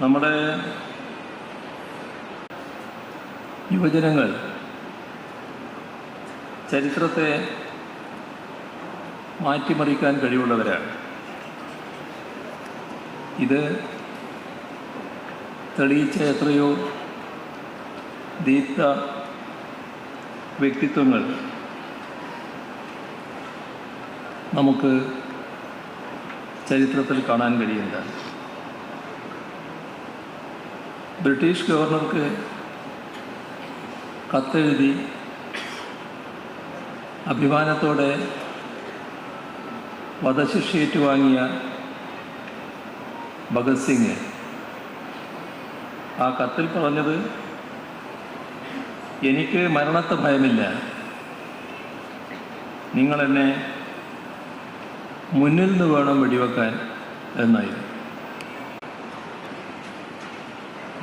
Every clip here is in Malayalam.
നമ്മുടെ യുവജനങ്ങൾ ചരിത്രത്തെ മാറ്റിമറിക്കാൻ കഴിവുള്ളവരാണ്. ഇത് തെളിയിച്ച എത്രയോ ദീപ്ത വ്യക്തിത്വങ്ങൾ നമുക്ക് ചരിത്രത്തിൽ കാണാൻ കഴിയുന്നതാണ്. ബ്രിട്ടീഷ് ഗവർണർക്ക് കത്തെഴുതി അഭിമാനത്തോടെ വധശിക്ഷ വാങ്ങിയ ഭഗത് സിംഗ്. ആ കത്തിൽ പറഞ്ഞത് എനിക്ക് മരണത്തെ ഭയമില്ല. നിങ്ങളെന്നെ മുന്നിൽ നിന്ന് വേണം വെടിവെക്കാൻ എന്നായിരുന്നു.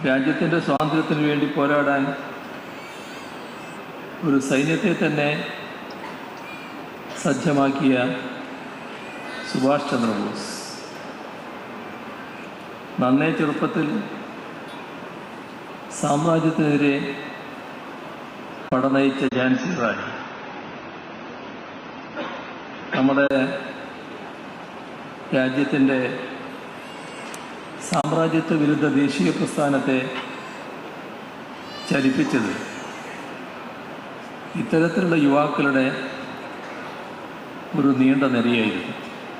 രാജ്യത്തിന്റെ സ്വാതന്ത്ര്യത്തിന് വേണ്ടി പോരാടാൻ ഒരു സൈന്യത്തെ തന്നെ സജ്ജമാക്കിയ സുഭാഷ് ചന്ദ്രബോസ്. നന്നേ ചെറുപ്പത്തിൽ സാമ്രാജ്യത്തിനെതിരെ പടനയിച്ച ജാൻസി റാണി. നമ്മുടെ രാജ്യത്തിന്റെ സാമ്രാജ്യത്വ വിരുദ്ധ ദേശീയ പ്രസ്ഥാനത്തെ ചലിപ്പിച്ചത്. ഇത്തരത്തിലുള്ള യുവാക്കളുടെ ഒരു നീണ്ട നിരയായിരുന്നു.